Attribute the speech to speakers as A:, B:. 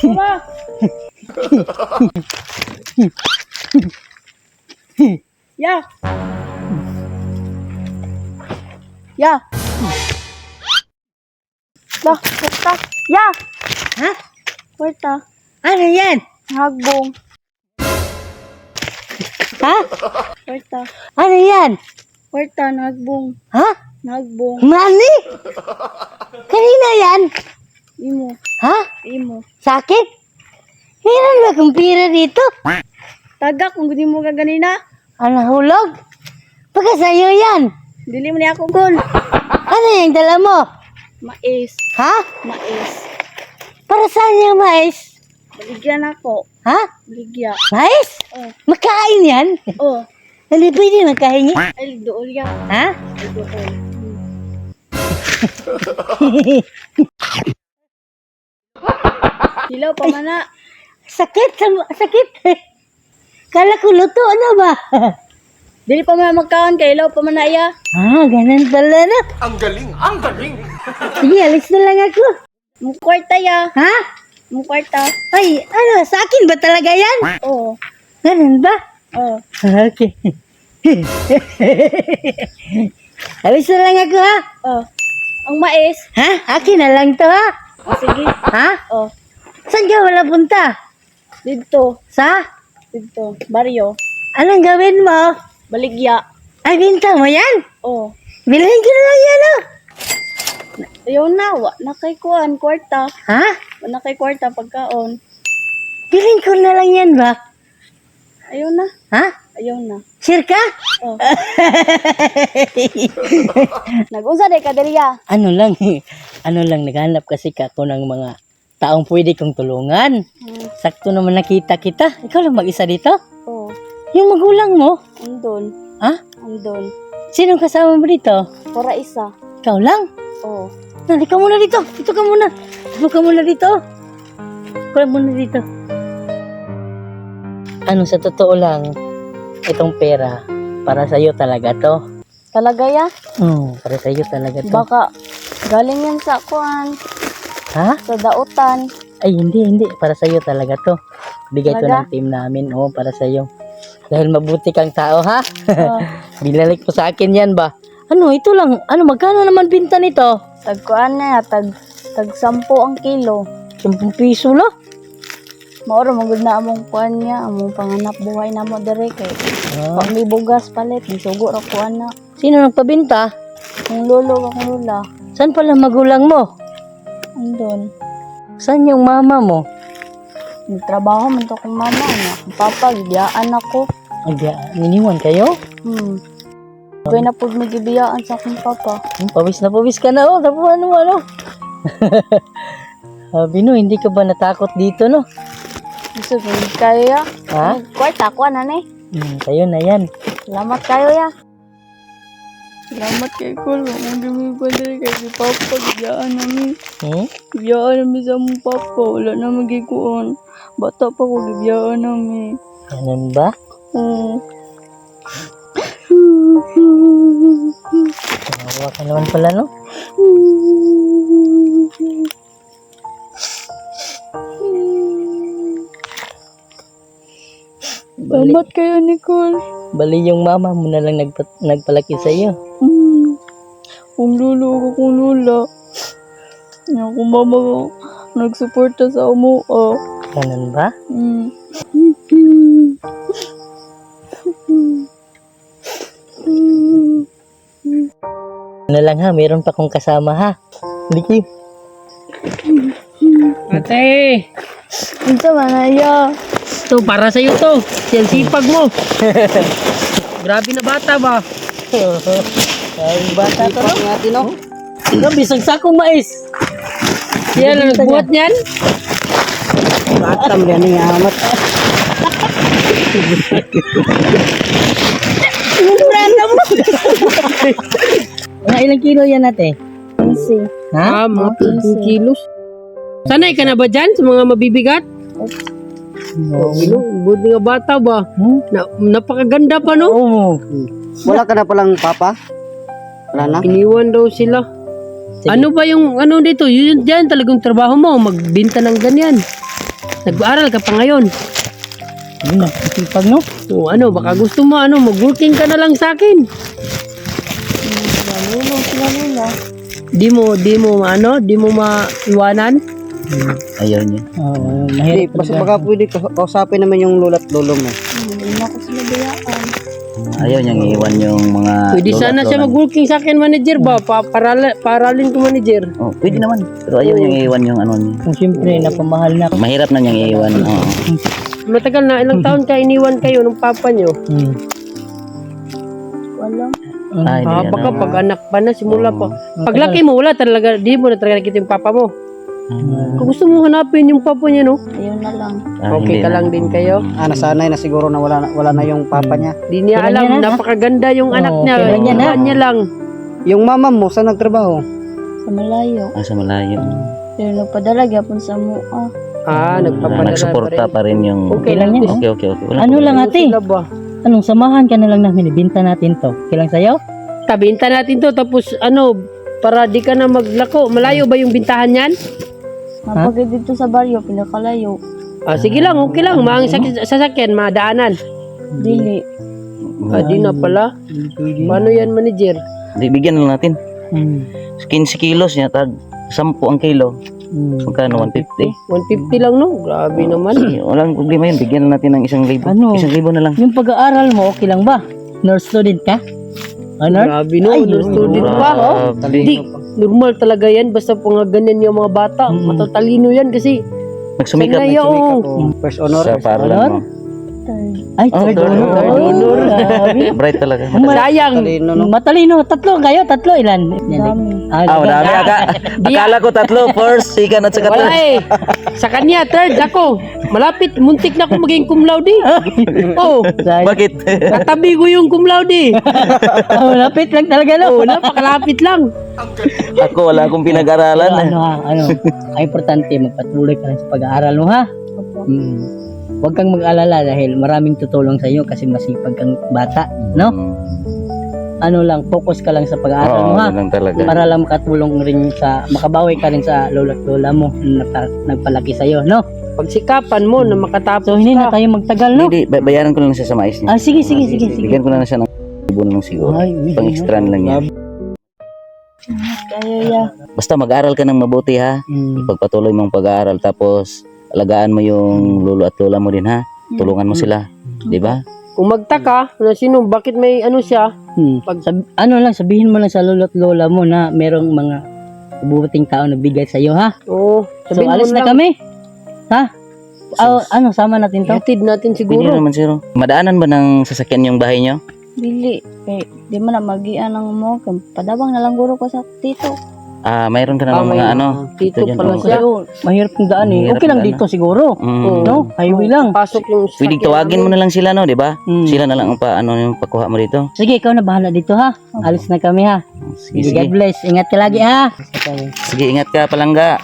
A: Tuma! Ya! Ya! Lah, kwarta. Ya!
B: Ha?
A: Kwarta.
B: Ano yan?
A: Hagbong.
B: Ha?
A: Kwarta.
B: Ano yan?
A: Kwarta, nagbong.
B: Ha?
A: Nagbong.
B: Money? Kanina yan?
A: Imo.
B: Ha?
A: Imo.
B: Sakit? Meron ba kang pira dito?
A: Tagak, kung gudi mo ka ganina.
B: Ano hulog? Baka sa'yo yan.
A: Dili mo niya ako gol.
B: Ano yung dala mo?
A: Mais.
B: Ha?
A: Mais.
B: Para saan yung mais?
A: Baligyan ako.
B: Ha?
A: Baligya.
B: Mais?
A: Oh.
B: Makain yan?
A: Oh.
B: Hindi pwede makahingi.
A: Ay, dool ya.
B: Ha?
A: Ay, dool. Hilaw pa man na.
B: Sakit, sa- sakit. Kala ko luto, ano ba?
A: Dili pa man magkaon kay hilaw pa man na iya.
B: ah, ganun pala na.
C: Ang galing, ang galing.
B: Sige, alis na lang ako.
A: Mo kwarta ya.
B: Ha?
A: Mo kwarta.
B: Ay, ano, sa akin ba talaga yan?
A: Oh.
B: Ganun ba?
A: Oh.
B: Okay. alis na lang ako, ha?
A: Oh. Ang mais.
B: Ha? Akin na lang to, ha?
A: Oh, sige.
B: Ha?
A: Oh.
B: Saan ka wala punta?
A: Dito.
B: Sa?
A: Dito. Baryo.
B: Anong gawin mo?
A: Baligya.
B: Ay, binta mo yan?
A: Oh.
B: Bilhin ko na lang yan, oh.
A: Ayaw na. Wa na kay kuan. Kwarta.
B: Ha?
A: Wa na kay kwarta pagkaon.
B: Bilhin ko na lang yan ba?
A: Ayaw na.
B: Ha?
A: Ayaw na.
B: Sure ka?
A: Oh. Nag-unsa day ka diriya.
B: ano lang, ano lang, naghanap kasi ka ako ng mga taong pwede kong tulungan.
A: Hmm.
B: Sakto naman nakita kita. Ikaw lang mag-isa dito?
A: Oh.
B: Yung magulang mo?
A: Andon.
B: Ha?
A: Andon.
B: Sinong kasama mo dito?
A: Para isa.
B: Ikaw lang?
A: Oh.
B: Nali ka muna dito. Dito ka muna. Dito ka muna dito. Ikaw lang muna dito. Ano sa totoo lang, itong pera, para sa'yo talaga to.
A: Talaga ya?
B: Hmm, para sa'yo talaga to.
A: Baka galing yan sa kuan.
B: ha?
A: Sa dautan.
B: Ay, hindi, hindi. Para sa'yo talaga to. Bigay to
A: Talaga?
B: ng team namin. Oo, para sa'yo. Dahil mabuti kang tao, ha?
A: Oh.
B: Binalik mo sa akin yan ba? Ano, ito lang. Ano, magkano naman binta nito?
A: Tag kuan na. Tag, tag sampo ang kilo.
B: 10 piso lang.
A: Mauro magud na among kuan niya. Among panganap buhay na mo dire kay.
B: Ah,
A: Pag may bugas palit. Isugo ra kuan na.
B: sino nagpabinta?
A: Kung lolo akong lula.
B: Saan pala magulang mo?
A: Andon.
B: Saan yung mama mo?
A: Nagtrabaho man to akong mama niya. Ang papa, gibiyaan ako.
B: Di, niniwan kayo?
A: Hmm. Gawin na po may gibiyaan sa akong papa.
B: Hmm, pawis na pawis ka na, oh. Tapos ano, ano? Sabi no, hindi ka ba natakot dito, no?
A: Gusto ko kayo ya.
B: Ha?
A: Kwarta ko na ni.
B: Hmm, kayo na yan.
A: Salamat kayo ya. Salamat kay Kul. Ang dumi pa dali kay si Papa. Gibiyaan namin.
B: Hmm?
A: Gibiyaan namin sa mong Papa. Wala na magikuan. Bata pa ko gibiyaan namin.
B: Ganun ba?
A: Hmm.
B: Kawawa ka naman pala, no?
A: Salamat kayo, Nicole.
B: Bali yung mama mo na lang nagpa- nagpalaki sa iyo.
A: Hmm. Kung lulo ko, kung lula. Yan, kung mama ko, nagsuporta sa amo. Oh.
B: Ganun ba?
A: Hmm.
B: Ano lang ha, meron pa kong kasama ha. Liki.
D: Ate,
A: Ito man na ya.
D: to para sa iyo to. Yan sipag mo. Grabe na bata ba?
B: Ay, bata to, no?
D: natin no.
B: Grabe, isang sakong mais.
D: Yan ang nagbuhat niyan.
B: Batam yan nga amat. Murata mo. Mga ilang kilo yan ate?
A: Easy.
B: Ha?
D: Ah, mga 20 kilos. Sanay ka na ba dyan sa mga mabibigat?
B: No.
D: No, buti nga bata ba?
B: Hmm?
D: Na, napakaganda pa no?
B: Oo.
E: Wala ka na palang papa? Wala na?
D: Iniwan daw sila.
B: Sige.
D: Ano ba yung ano dito? Yun diyan talagang trabaho mo, magbenta ng ganyan. Nag-aaral ka pa ngayon.
B: Yun na, sipag no?
D: O ano, baka gusto mo ano, mag-working ka na lang sa akin.
A: Sila.
D: Di mo, di mo ano, di mo maiwanan.
C: Ayaw niya.
B: Oo,
E: Hindi,
B: mahirap
E: basta
B: talaga.
E: baka pwede ka- kausapin naman yung lolo at lolo mo.
A: Hindi na ako sila bayaan.
C: Ayaw niyang iwan yung mga
D: Pwede
C: lola
D: sana siya mag-working sa akin manager ba? Pa parala, paralin ko manager.
C: Oh, pwede naman. Pero ayaw niyang iwan yung ano niya.
B: Kung siyempre, napamahal na.
C: Mahirap na niyang iwan. Oo.
D: Matagal na, ilang taon ka iniwan kayo ng papa nyo?
B: Hmm.
A: Walang.
C: Ay,
D: Ah, baka
C: ano.
D: pag anak pa na, simula pa.
B: Matagal.
D: Paglaki mo, wala talaga, di mo na talaga nakita yung papa mo. Kung gusto mo hanapin yung papa niya, no?
A: Ayun na lang.
C: Ah,
D: okay
C: hindi
D: ka
C: na.
D: lang din kayo.
E: Ah, nasanay na siguro na wala na, wala na yung papa niya.
D: Di niya
B: Kailan
D: alam,
B: yan, ha?
D: napakaganda yung anak
B: Oo,
D: niya.
B: kailan yan, ha?
D: Iwan niya lang.
E: Yung mama mo, saan nagtrabaho?
A: Sa malayo.
C: Ah, sa malayo.
A: Pero nagpadala gyapon sa mua.
D: Ah, nagpapadala
C: Nagsuporta
D: pa rin.
C: pa rin yung...
D: Okay
B: lang yan,
C: Okay, okay, okay. Wala
B: Ano lang ate?
D: Sila ba?
B: Anong samahan ka na lang namin, ibinta natin to. Kailang sa'yo?
D: Tabinta natin to, tapos ano, para di ka na maglako. Malayo ba yung bintahan yan?
A: Napagay dito sa baryo, pinakalayo.
D: Ah, sige lang, okay lang. Maang sak- sasakyan, madaanan.
A: Dili.
D: Ah, di na pala. Paano yan, manager?
C: Di, bigyan na lang natin.
B: Hmm.
C: 15 kilos niya, tag 10 ang kilo.
B: Hmm.
C: Magkano? 150?
D: 150 lang, no? Grabe naman.
C: Sige, walang problema yun. Bigyan na natin ng isang libo.
B: Ano?
C: Isang libo na lang.
B: Yung pag-aaral mo, okay lang ba? Nurse student ka? Honor?
D: Grabe, no?
B: Ay,
D: Ano, student pa, oh.
C: Grabe.
D: Di, normal talaga yan. Basta po nga ganyan yung mga bata.
B: Mm.
D: Matatalino yan kasi.
C: Nagsumikap.
D: Sanay, oo.
E: Oh, first honor.
C: Sa mo.
B: Ay,
C: Oh,
B: honor.
C: honor.
B: Oh.
C: Bright talaga.
D: Sayang.
E: Talino, no?
B: Matalino. Tatlo kayo, tatlo. Ilan?
A: Dami.
B: Ah, diba?
C: madami. Aka, akala ko tatlo. First, second, at saka
D: Wala
C: third.
D: eh. Sa kanya, third ako. Malapit, muntik na ako maging cum laude. Oh,
B: Sayang.
C: Bakit?
D: katabi ko yung cum laude.
B: Oh, lapit lang talaga, no?
D: Oh, napakalapit lang.
C: Ako, wala akong pinag-aralan.
B: Pero ano ha, ano, ang importante, magpatuloy ka lang sa pag-aaral mo ha.
A: Opo.
B: Hmm. Huwag kang mag-alala dahil maraming tutulong sa iyo kasi masipag kang bata, no?
C: Mm.
B: Ano lang, focus ka lang sa pag-aaral mo
C: Oo,
B: ha.
C: yun lang talaga.
B: Para lang makatulong rin sa, makabawi ka rin sa lola at lola mo na nagpa- nagpalaki sa iyo, no?
D: Pagsikapan mo na makatapos
B: So, hindi na
D: ka.
B: tayo magtagal, no?
C: Hindi, ba- bayaran ko lang siya sa mais niya.
B: Ah, sige, sige, sige, sige.
C: Bigyan ko na lang siya ng libo na lang siguro.
B: Ay, uy,
C: Pang extra na lang yan.
A: Kaya ya.
C: Basta mag-aral ka ng mabuti ha.
B: Hmm.
C: Ipagpatuloy mong pag-aaral tapos alagaan mo yung lolo at lola mo din ha. Tulungan mo sila. Di ba?
D: Kung magtaka, na sino, bakit may ano siya?
B: Hmm.
D: Pag-
B: Sab- ano lang, sabihin mo lang sa lola at lola mo na merong mga bubuting tao na bigay sa iyo, ha?
D: Oh,
B: So,
D: sabihin mo
B: alis na
D: lang.
B: kami. Ha? Ah, ano, sama natin to?
D: Ihatid natin
C: Pwede
D: siguro.
C: naman siro. Madaanan ba ng sasakyan yung bahay nyo?
A: Dili. Kay, di man na magian ng mo. Padabang na lang guro ko sa tito.
C: Ah, mayroon ka
D: Ah,
C: na ng
D: may-
C: mga ano.
D: Dito
C: dyan,
D: pala
C: oh.
D: siya.
B: Mahirap yung daan eh.
C: Mahirap
B: Okay lang
C: yung
B: dito siguro.
C: Mm.
D: Oo.
B: No? Highway lang.
D: Pasok yung
C: Pwede tawagin mo na lang sila no, di ba?
B: Hmm.
C: Sila na lang ang pa ano yung pakuha mo dito.
B: Sige, ikaw na bahala dito ha. Alis na kami ha.
C: Sige,
B: Sige,
C: sige.
B: God bless. Ingat ka lagi ha.
C: Sige, ingat ka palangga.